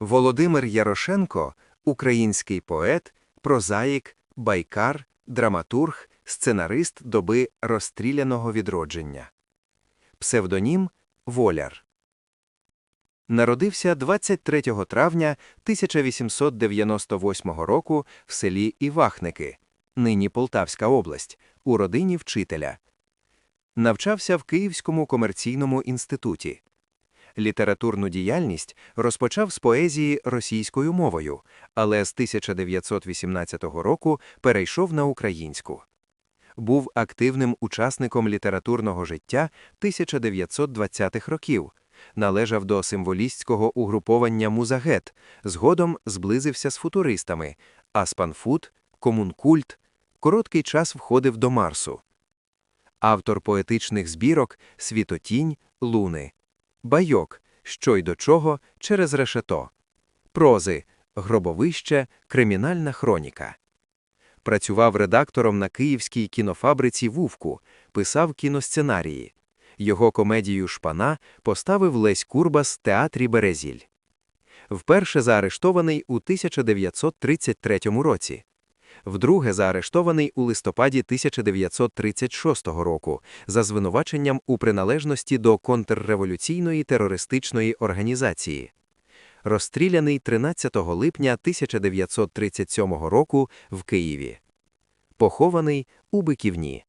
Володимир Ярошенко український поет, прозаїк, байкар, драматург, сценарист доби розстріляного відродження. Псевдонім Воляр. Народився 23 травня 1898 року в селі Івахники, нині Полтавська область, у родині вчителя. Навчався в Київському комерційному інституті. Літературну діяльність розпочав з поезії російською мовою, але з 1918 року перейшов на українську. Був активним учасником літературного життя 1920-х років, належав до символістського угруповання Музагет, згодом зблизився з футуристами, Аспанфут, Комункульт, короткий час входив до Марсу. Автор поетичних збірок Світотінь, Луни, Байок, що й до чого через решето, прози, гробовище, кримінальна хроніка. Працював редактором на київській кінофабриці Вувку, писав кіносценарії. Його комедію Шпана поставив Лесь Курбас театрі Березіль. Вперше заарештований у 1933 році. Вдруге заарештований у листопаді 1936 року за звинуваченням у приналежності до контрреволюційної терористичної організації. Розстріляний 13 липня 1937 року в Києві. Похований у Биківні.